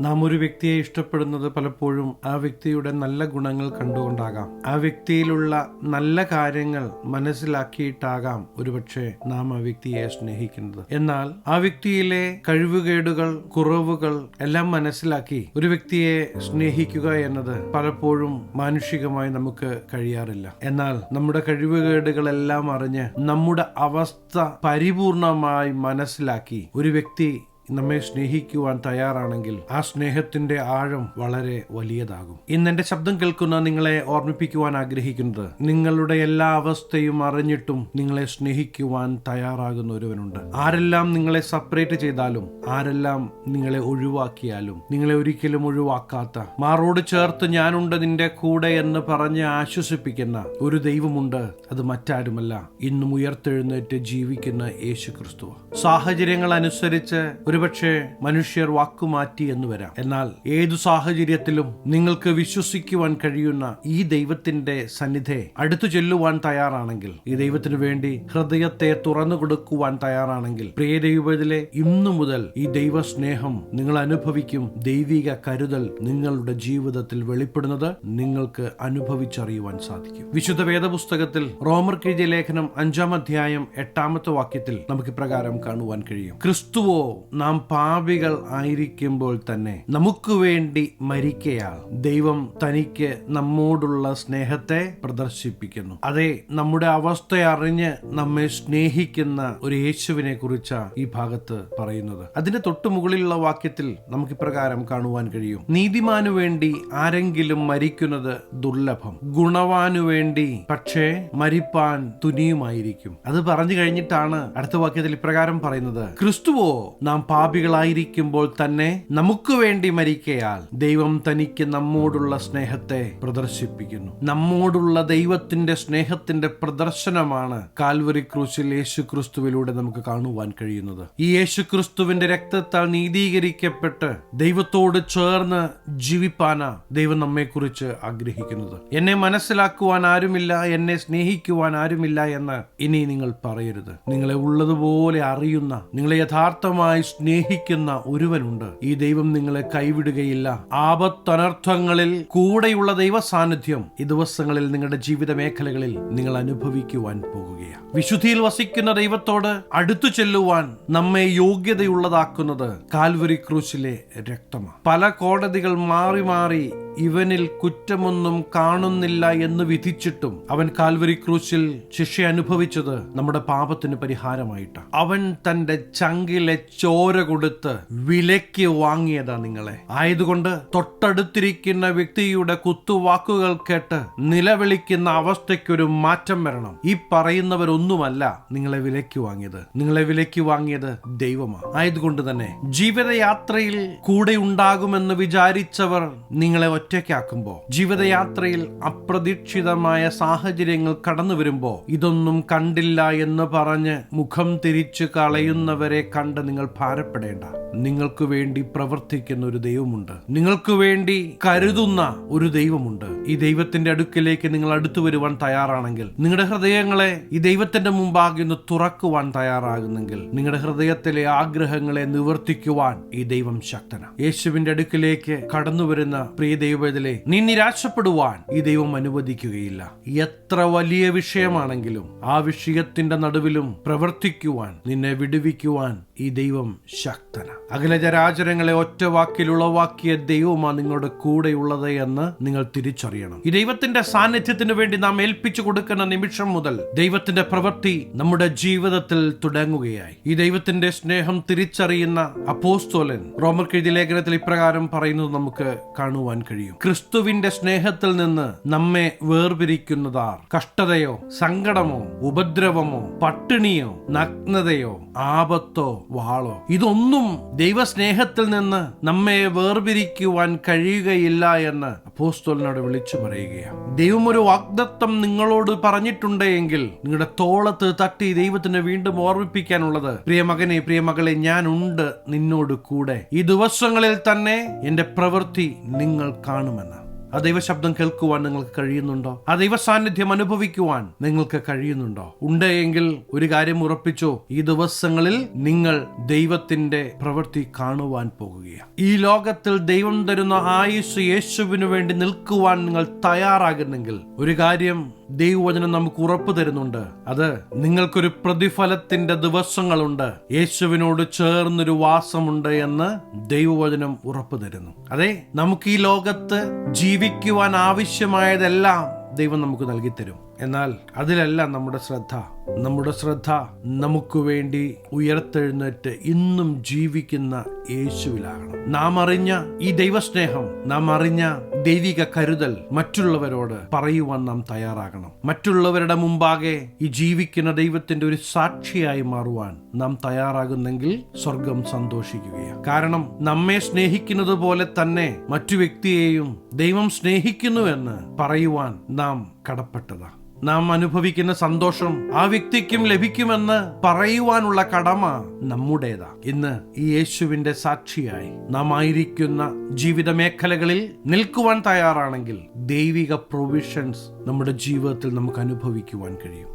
നാം ഒരു വ്യക്തിയെ ഇഷ്ടപ്പെടുന്നത് പലപ്പോഴും ആ വ്യക്തിയുടെ നല്ല ഗുണങ്ങൾ കണ്ടുകൊണ്ടാകാം. ആ വ്യക്തിയിലുള്ള നല്ല കാര്യങ്ങൾ മനസ്സിലാക്കിയിട്ടാകാം ഒരുപക്ഷെ നാം ആ വ്യക്തിയെ സ്നേഹിക്കുന്നത്. എന്നാൽ ആ വ്യക്തിയിലെ കഴിവുകേടുകൾ കുറവുകൾ എല്ലാം മനസ്സിലാക്കി ഒരു വ്യക്തിയെ സ്നേഹിക്കുക എന്നത് പലപ്പോഴും മാനുഷികമായി നമുക്ക് കഴിയാറില്ല. എന്നാൽ നമ്മുടെ കഴിവുകേടുകളെല്ലാം അറിഞ്ഞ് നമ്മുടെ അവസ്ഥ പരിപൂർണമായി മനസ്സിലാക്കി ഒരു വ്യക്തി നമ്മെ സ്നേഹിക്കുവാൻ തയ്യാറാണെങ്കിൽ ആ സ്നേഹത്തിന്റെ ആഴം വളരെ വലിയതാകും. ഇന്ന് എന്റെ ശബ്ദം കേൾക്കുന്ന നിങ്ങളെ ഓർമ്മിപ്പിക്കുവാൻ ആഗ്രഹിക്കുന്നത് നിങ്ങളുടെ എല്ലാ അവസ്ഥയും അറിഞ്ഞിട്ടും നിങ്ങളെ സ്നേഹിക്കുവാൻ തയ്യാറാകുന്ന ഒരുവനുണ്ട്. ആരെല്ലാം നിങ്ങളെ സെപ്പറേറ്റ് ചെയ്താലും ആരെല്ലാം നിങ്ങളെ ഒഴിവാക്കിയാലും നിങ്ങളെ ഒരിക്കലും ഒഴിവാക്കാത്ത മാറോട് ചേർത്ത് ഞാനുണ്ട് നിന്റെ കൂടെ എന്ന് പറഞ്ഞ് ആശ്വസിപ്പിക്കുന്ന ഒരു ദൈവമുണ്ട് അത് മറ്റാരുമല്ല. ഇന്നും ഉയർത്തെഴുന്നേറ്റ് ജീവിക്കുന്ന യേശു ക്രിസ്തു സാഹചര്യങ്ങൾ അനുസരിച്ച് ഒരുപക്ഷെ മനുഷ്യർ വാക്കുമാറ്റി എന്ന് വരാം. എന്നാൽ ഏതു സാഹചര്യത്തിലും നിങ്ങൾക്ക് വിശ്വസിക്കുവാൻ കഴിയുന്ന ഈ ദൈവത്തിന്റെ സന്നിധി അടുത്തു ചെല്ലുവാൻ തയ്യാറാണെങ്കിൽ ഈ ദൈവത്തിനു വേണ്ടി ഹൃദയത്തെ തുറന്നു കൊടുക്കുവാൻ തയ്യാറാണെങ്കിൽ പ്രിയ ദൈവത്തിലെ ഇന്നു മുതൽ ഈ ദൈവ സ്നേഹം നിങ്ങൾ അനുഭവിക്കും. ദൈവിക കരുതൽ നിങ്ങളുടെ ജീവിതത്തിൽ വെളിപ്പെടുന്നത് നിങ്ങൾക്ക് അനുഭവിച്ചറിയുവാൻ സാധിക്കും. വിശുദ്ധ വേദപുസ്തകത്തിൽ റോമർ കെഴുതിയ ലേഖനം അഞ്ചാം അധ്യായം എട്ടാമത്തെ വാക്യത്തിൽ നമുക്ക് ഇപ്രകാരം കാണുവാൻ കഴിയും. ക്രിസ്തുവോ നാം പാപികൾ ആയിരിക്കുമ്പോൾ തന്നെ നമുക്ക് വേണ്ടി മരിക്കയാൽ ദൈവം തനിക്ക് നമ്മോടുള്ള സ്നേഹത്തെ പ്രദർശിപ്പിക്കുന്നു. അതെ നമ്മുടെ അവസ്ഥ അറിഞ്ഞ് നമ്മെ സ്നേഹിക്കുന്ന ഒരു യേശുവിനെ കുറിച്ചാണ് ഈ ഭാഗത്ത് പറയുന്നത്. അതിന്റെ തൊട്ടു മുകളിലുള്ള വാക്യത്തിൽ നമുക്ക് ഇപ്രകാരം കാണുവാൻ കഴിയും. നീതിമാനു വേണ്ടി ആരെങ്കിലും മരിക്കുന്നത് ദുർലഭം. ഗുണവാനു വേണ്ടി പക്ഷേ മരിപ്പാൻ തുനിയുമായിരിക്കും. അത് പറഞ്ഞു കഴിഞ്ഞിട്ടാണ് അടുത്ത വാക്യത്തിൽ ഇപ്രകാരം പറയുന്നത്. ക്രിസ്തുവോ നാം പാപികളായിരിക്കുമ്പോൾ തന്നെ നമുക്ക് വേണ്ടി മരിക്കയാൽ ദൈവം തനിക്ക് നമ്മോടുള്ള സ്നേഹത്തെ പ്രദർശിപ്പിക്കുന്നു. നമ്മോടുള്ള ദൈവത്തിന്റെ സ്നേഹത്തിന്റെ പ്രദർശനമാണ് കാൽവരി ക്രൂശിൽ യേശു ക്രിസ്തുവിലൂടെ നമുക്ക് കാണുവാൻ കഴിയുന്നത്. ഈ യേശു ക്രിസ്തുവിന്റെ രക്തത്താൽ നീതീകരിക്കപ്പെട്ട് ദൈവത്തോട് ചേർന്ന് ജീവിപ്പാനാ ദൈവം നമ്മെക്കുറിച്ച് ആഗ്രഹിക്കുന്നത്. എന്നെ മനസ്സിലാക്കുവാൻ ആരുമില്ല എന്നെ സ്നേഹിക്കുവാൻ ആരുമില്ല എന്ന് ഇനി നിങ്ങൾ പറയരുത്. നിങ്ങളെ ഉള്ളതുപോലെ അറിയുന്ന നിങ്ങളെ യഥാർത്ഥമായി സ്നേഹിക്കുന്ന ഒരുവനുണ്ട്. ഈ ദൈവം നിങ്ങളെ കൈവിടുകയില്ല. ആപത്തനർത്ഥങ്ങളിൽ കൂടെയുള്ള ദൈവ സാന്നിധ്യം ഈ ദിവസങ്ങളിൽ നിങ്ങളുടെ ജീവിത മേഖലകളിൽ നിങ്ങൾ അനുഭവിക്കുവാൻ പോകുകയാണ്. വിശുദ്ധിയിൽ വസിക്കുന്ന ദൈവത്തോട് അടുത്തു ചെല്ലുവാൻ നമ്മെ യോഗ്യതയുള്ളതാക്കുന്നത് കാൽവരി ക്രൂശിലെ രക്തമാണ്. പല കോടതികൾ മാറി മാറി ഇവനിൽ കുറ്റമൊന്നും കാണുന്നില്ല എന്ന് വിധിച്ചിട്ടും അവൻ കാൽവരി ക്രൂശിൽ ശിക്ഷ അനുഭവിച്ചത് നമ്മുടെ പാപത്തിന് പരിഹാരമായിട്ടാണ് അവൻ തന്റെ ചങ്കിലെ ചോര കൊടുത്ത് വിലയ്ക്ക് വാങ്ങിയതാ നിങ്ങളെ. ആയതുകൊണ്ട് തൊട്ടടുത്തിരിക്കുന്ന വ്യക്തിയുടെ കുത്തുവാക്കുകൾ കേട്ട് നിലവിളിക്കുന്ന അവസ്ഥയ്ക്കൊരു മാറ്റം വരണം. ഈ പറയുന്നവരൊന്നുമല്ല നിങ്ങളെ വിലയ്ക്ക് വാങ്ങിയത്. നിങ്ങളെ വിലയ്ക്ക് വാങ്ങിയത് ദൈവമാണ് ആയതുകൊണ്ട് തന്നെ ജീവിതയാത്രയിൽ കൂടെ ഉണ്ടാകുമെന്ന് വിചാരിച്ചവർ നിങ്ങളെ ഒറ്റയ്ക്കാക്കുമ്പോ ജീവിതയാത്രയിൽ അപ്രതീക്ഷിതമായ സാഹചര്യങ്ങൾ കടന്നു വരുമ്പോൾ ഇതൊന്നും കണ്ടില്ല എന്ന് പറഞ്ഞ് മുഖം തിരിച്ചു കളയുന്നവരെ കണ്ട് നിങ്ങൾ ഭാരപ്പെടേണ്ട. നിങ്ങൾക്ക് വേണ്ടി പ്രവർത്തിക്കുന്ന ഒരു ദൈവമുണ്ട്. നിങ്ങൾക്ക് വേണ്ടി കരുതുന്ന ഒരു ദൈവമുണ്ട്. ഈ ദൈവത്തിന്റെ അടുക്കിലേക്ക് നിങ്ങൾ അടുത്തു വരുവാൻ തയ്യാറാണെങ്കിൽ നിങ്ങളുടെ ഹൃദയങ്ങളെ ഈ ദൈവത്തിന്റെ മുമ്പാകെ ഒന്ന് തുറക്കുവാൻ തയ്യാറാകുന്നെങ്കിൽ നിങ്ങളുടെ ഹൃദയത്തിലെ ആഗ്രഹങ്ങളെ നിവർത്തിക്കുവാൻ ഈ ദൈവം ശക്തനാണ്. യേശുവിന്റെ അടുക്കിലേക്ക് കടന്നു വരുന്ന പ്രിയ ദൈവത്തിലെ നീ നിരാശപ്പെടുവാൻ ഈ ദൈവം അനുവദിക്കുകയില്ല. എത്ര വലിയ വിഷയമാണെങ്കിലും ആ വിഷയത്തിന്റെ നടുവിലും പ്രവർത്തിക്കുവാൻ നിന്നെ വിടുവിക്കുവാൻ ഈ ദൈവം ശക്തന. അഖിലജരാചരങ്ങളെ ഒറ്റ വാക്കിൽ ഉളവാക്കിയ ദൈവമാണ് നിങ്ങളുടെ കൂടെയുള്ളത് എന്ന് നിങ്ങൾ തിരിച്ചറിയണം. ഈ ദൈവത്തിന്റെ സാന്നിധ്യത്തിന് വേണ്ടി നാം ഏൽപ്പിച്ചു കൊടുക്കുന്ന നിമിഷം മുതൽ ദൈവത്തിന്റെ പ്രവൃത്തി നമ്മുടെ ജീവിതത്തിൽ തുടങ്ങുകയായി. ഈ ദൈവത്തിന്റെ സ്നേഹം തിരിച്ചറിയുന്ന അപ്പോസ്തോലൻ റോമർ കെഴുതി ലേഖനത്തിൽ ഇപ്രകാരം പറയുന്നത് നമുക്ക് കാണുവാൻ കഴിയും. ക്രിസ്തുവിന്റെ സ്നേഹത്തിൽ നിന്ന് നമ്മെ വേർപിരിക്കുന്നതാർ. കഷ്ടതയോ സങ്കടമോ ഉപദ്രവമോ പട്ടിണിയോ നഗ്നതയോ ആപത്തോ വാളോ. ഇതൊന്നും ദൈവസ്നേഹത്തിൽ നിന്ന് നമ്മെ വേർപിരിക്കുവാൻ കഴിയുകയില്ല എന്ന് അപ്പോസ്തോലിനോട് വിളിച്ചു പറയുകയാണ്. ദൈവം ഒരു വാഗ്ദത്തം നിങ്ങളോട് പറഞ്ഞിട്ടുണ്ടെങ്കിൽ നിങ്ങളുടെ തോളത്ത് തട്ടി ദൈവത്തിന് വീണ്ടും ഓർമ്മിപ്പിക്കാനുള്ളത് പ്രിയ മകനെ പ്രിയ മകളെ ഞാൻ ഉണ്ട് നിന്നോട് കൂടെ. ഈ ദിവസങ്ങളിൽ തന്നെ എന്റെ പ്രവൃത്തി നിങ്ങൾ കാണുമെന്ന്. ആ ദൈവശബ്ദം കേൾക്കുവാൻ നിങ്ങൾക്ക് കഴിയുന്നുണ്ടോ? ആ ദൈവ സാന്നിധ്യം അനുഭവിക്കുവാൻ നിങ്ങൾക്ക് കഴിയുന്നുണ്ടോ? ഉണ്ട് എങ്കിൽ ഒരു കാര്യം ഉറപ്പിച്ചു ഈ ദിവസങ്ങളിൽ നിങ്ങൾ ദൈവത്തിന്റെ പ്രവൃത്തി കാണുവാൻ പോകുകയാണ്. ഈ ലോകത്തിൽ ദൈവം തരുന്ന ആയുസ് യേശുവിനു വേണ്ടി നിൽക്കുവാൻ നിങ്ങൾ തയ്യാറാകുന്നെങ്കിൽ ഒരു കാര്യം ദൈവവചനം നമുക്ക് ഉറപ്പ് തരുന്നുണ്ട്. അത് നിങ്ങൾക്കൊരു പ്രതിഫലത്തിന്റെ ദിവസങ്ങളുണ്ട്. യേശുവിനോട് ചേർന്നൊരു വാസമുണ്ട് എന്ന് ദൈവവചനം ഉറപ്പ് തരുന്നു. അതെ നമുക്ക് ഈ ലോകത്ത് ജീവിക്കുവാൻ ആവശ്യമായതെല്ലാം ദൈവം നമുക്ക് നൽകി തരും എന്നാൽ അതിലല്ല നമ്മുടെ ശ്രദ്ധ. നമ്മുടെ ശ്രദ്ധ നമുക്ക് വേണ്ടി ഉയർത്തെഴുന്നേറ്റ് ഇന്നും ജീവിക്കുന്ന യേശുവിലാകണം നാം അറിഞ്ഞ ഈ ദൈവസ്നേഹം നാം അറിഞ്ഞ ദൈവിക കരുതൽ മറ്റുള്ളവരോട് പറയുവാൻ നാം തയ്യാറാകണം. മറ്റുള്ളവരുടെ മുമ്പാകെ ഈ ജീവിക്കുന്ന ദൈവത്തിന്റെ ഒരു സാക്ഷിയായി മാറുവാൻ നാം തയ്യാറാകുന്നെങ്കിൽ സ്വർഗം സന്തോഷിക്കുകയാണ്. കാരണം നമ്മെ സ്നേഹിക്കുന്നത് പോലെ തന്നെ മറ്റു വ്യക്തിയെയും ദൈവം സ്നേഹിക്കുന്നുവെന്ന് പറയുവാൻ നാം കടപ്പെട്ടതാ നാം അനുഭവിക്കുന്ന സന്തോഷം ആ വ്യക്തിക്കും ലഭിക്കുമെന്ന് പറയുവാനുള്ള കടമ നമ്മുടേതാ. ഇന്ന് ഈ യേശുവിന്റെ സാക്ഷിയായി നാം ആയിരിക്കുന്ന ജീവിത മേഖലകളിൽ നിൽക്കുവാൻ തയ്യാറാണെങ്കിൽ ദൈവിക പ്രൊവിഷൻസ് നമ്മുടെ ജീവിതത്തിൽ നമുക്ക് അനുഭവിക്കുവാൻ കഴിയും.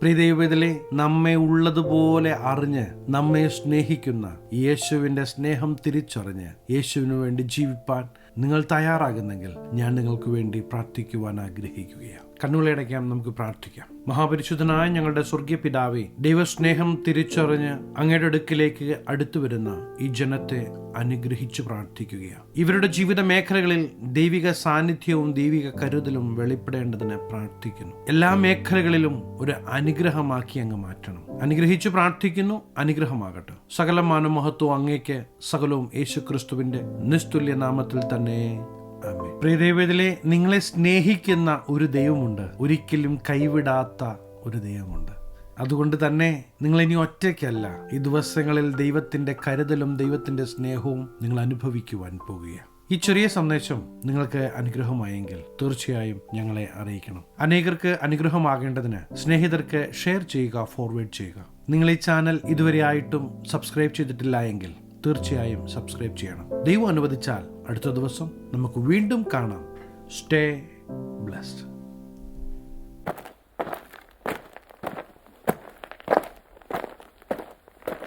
പ്രിയദൈവത്തിലെ നമ്മെ ഉള്ളതുപോലെ അറിഞ്ഞ് നമ്മെ സ്നേഹിക്കുന്ന യേശുവിന്റെ സ്നേഹം തിരിച്ചറിഞ്ഞ് യേശുവിനു വേണ്ടി ജീവിപ്പാൻ നിങ്ങൾ തയ്യാറാകുന്നെങ്കിൽ ഞാൻ നിങ്ങൾക്ക് വേണ്ടി പ്രാർത്ഥിക്കുവാൻ ആഗ്രഹിക്കുകയാണ്. കണ്ണുകളടയ്ക്കാം നമുക്ക് പ്രാർത്ഥിക്കാം. മഹാപരിശുദ്ധനായ ഞങ്ങളുടെ സ്വർഗീയ പിതാവെ ദൈവസ്നേഹം തിരിച്ചറിഞ്ഞ് അങ്ങയുടെ അടുക്കിലേക്ക് അടുത്തു വരുന്ന ഈ ജനത്തെ അനുഗ്രഹിച്ചു പ്രാർത്ഥിക്കുകയാണ് ഇവരുടെ ജീവിത മേഖലകളിൽ ദൈവിക സാന്നിധ്യവും ദൈവിക കരുതലും വെളിപ്പെടേണ്ടതിന് പ്രാർത്ഥിക്കുന്നു. എല്ലാ മേഖലകളിലും ഒരു അനുഗ്രഹമാക്കി അങ്ങ് മാറ്റണം. അനുഗ്രഹിച്ചു പ്രാർത്ഥിക്കുന്നു അനുഗ്രഹമാകട്ടെ. സകല മാനമഹത്വം അങ്ങേക്ക് സകലവും യേശുക്രിസ്തുവിന്റെ നിസ്തുല്യ നാമത്തിൽ തന്നെ. ആമേൻ. നിങ്ങളെ സ്നേഹിക്കുന്ന ഒരു ദൈവമുണ്ട്. ഒരിക്കലും കൈവിടാത്ത ഒരു ദൈവമുണ്ട്. അതുകൊണ്ട് തന്നെ നിങ്ങൾ ഇനി ഒറ്റയ്ക്കല്ല ഈ ദിവസങ്ങളിൽ ദൈവത്തിന്റെ കരുതലും ദൈവത്തിന്റെ സ്നേഹവും നിങ്ങൾ അനുഭവിക്കുവാൻ പോകുകയാണ്. ഈ ചെറിയ സന്ദേശം നിങ്ങൾക്ക് അനുഗ്രഹമായെങ്കിൽ തീർച്ചയായും ഞങ്ങളെ അറിയിക്കണം. അനേകർക്ക് അനുഗ്രഹമാകേണ്ടതിന് സ്നേഹിതർക്ക് ഷെയർ ചെയ്യുക ഫോർവേഡ് ചെയ്യുക. നിങ്ങൾ ഈ ചാനൽ ഇതുവരെ ആയിട്ടും സബ്സ്ക്രൈബ് ചെയ്തിട്ടില്ല എങ്കിൽ തീർച്ചയായും സബ്സ്ക്രൈബ് ചെയ്യണം. ദൈവം അനുവദിച്ചാൽ അടുത്ത ദിവസം നമുക്ക് വീണ്ടും കാണാം. Stay blessed.